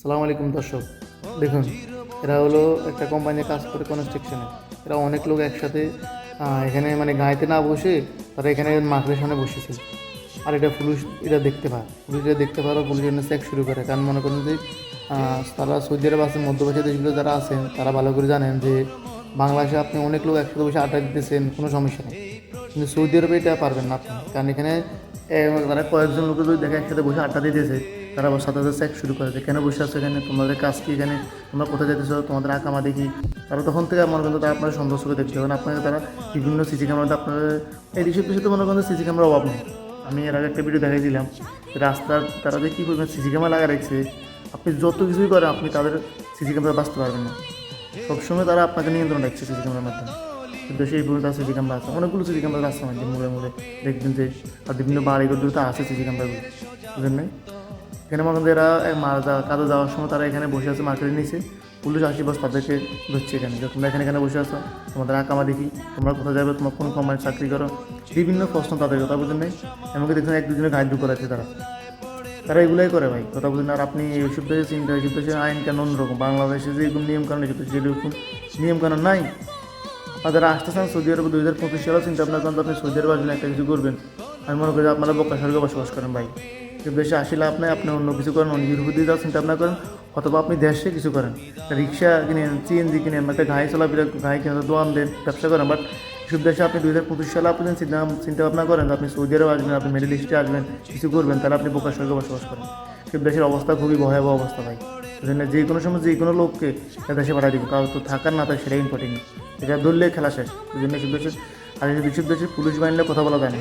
সালাম আলাইকুম দর্শক। দেখুন, এরা হলো একটা কোম্পানিতে কাজ করে কনস্ট্রাকশনে এরা অনেক লোক একসাথে এখানে মানে গাঁয়েতে না বসে তারা এখানে মার্কেটের সামনে বসেছে। আর এটা পুলিশ, এটা দেখতে পায়। পুলিশ এটা দেখতে পারো পুলিশ এখানে চেক শুরু করে। কারণ মনে করেন যে তারা সৌদি আরব আছেন মধ্যপ্রাচ্য দেশগুলো যারা আছেন তারা ভালো করে জানেন যে, বাংলাদেশে আপনি অনেক লোক একসাথে বসে আড্ডা দিতেছেন, কোনো সমস্যা নেই। কিন্তু সৌদি আরবে এটা পারবেন না আপনি। কারণ এখানে তারা কয়েকজন লোক যদি দেখে একসাথে বসে আড্ডা দিতেছে তারা আবার সাথে সাথে চেক শুরু করে যে, কেন বসে আছো এখানে? তোমাদের কাজ কি এখানে? তোমরা কোথায় যেতেছো তোমাদের আকামা দেখি। তারা তখন থেকে মনে করেন তারা আপনার সন্দেহ চোখে দেখতে হবে আপনাকে তারা বিভিন্ন সিসি ক্যামেরাতে আপনার এই রিসিপ পিছিয়ে মনে করেন সিসি ক্যামেরা অভাব নেই। আমি এর আগে একটা ভিডিও দেখাইছিলাম রাস্তার তারা যে কী পরিমাণ সিসি ক্যামেরা লাগা রাখছে, আপনি যত কিছুই করেন, আপনি তাদের সিসি ক্যামেরা বাঁচতে পারবেন না। সবসময় তারা আপনাকে নিয়ন্ত্রণ রাখছে সিসি ক্যামেরার মাধ্যমে। কিন্তু সেই পর্যন্ত সিসি ক্যামেরা আছে। অনেকগুলো সিসি ক্যামেরা আছে আমাদের মোড়ে মোড়ে দেখবেন যে আর বিভিন্ন বাড়িঘর তো আছে সিসি ক্যামেরাগুলো বুঝলেন এখানে মনে করেন এরা কাজে যাওয়ার সময় তারা এখানে বসে আছে মার্কেটের নিচে পুলিশ আসি বাস তাদেরকে ধরছে এখানে। যে তোমরা এখানে এখানে বসে আছো, তোমাদের আকামা দেখি, তোমরা কোথায় যাবে, তোমার কোন কোম্পানির চাকরি করো। বিভিন্ন প্রশ্ন তাদের, কথা বুঝলেন নাই? এমনকি দেখছেন এক দুজনে গাইড করাচ্ছে তারা। তারা এগুলাই করে ভাই, কথা বলছেন আর আপনি এইসব দেশে, চিন্তা এইসব দেশে আইন কেন অন্যরকম? বাংলাদেশে যে এরকম নিয়ম কানুন এসব দেশে যেরকম নিয়ম কানুন নাই। যারা আসতেছেন সৌদি আরবে দুই হাজার পঁচিশ সালেও চিন্তা ভাবনা করেন আপনি সৌদি আরবে আসবেন একটা কিছু করবেন। আমি মনে করি আপনারা বক্কা স্বর্গে বসবাস করেন ভাই। দেশে আসলে আপনি আপনি অন্য কিছু করেন, অন্য ইউরোপ দিয়ে যাওয়ার চিন্তা ভাবনা করেন, অথবা আপনি দেশে কিছু করেন। রিক্সা কিনেন সিএনজি কিনেন একটা গাড়ি চলাফেরা, গাড়ি কিনে দোয়ান দেন, ব্যবসা করেন বাট এসব দেশে আপনি দুই হাজার পঁচিশ সালে আপনি চিন্তা চিন্তা ভাবনা করেন আপনি সৌদি আরবে আসবেন, আপনি মিডল ইস্টে আসবেন, কিছু করবেন, তাহলে আপনি বোকার স্বর্গে বসবাস করেন। কিন্তু দেশের অবস্থা খুবই ভয়াবহ অবস্থা ভাই। সেজন্য যে কোনো সময় যে কোনো লোককে দেশে পাঠিয়ে দিব কারও তো থাকার না থাকে সেটাই ইম্পর্টেন্ট এটা ধরলে খেলা শেষ। সেই জন্য দেশের আর দেশের দেশের পুলিশ বাহিনীর কথা বলা যায় না।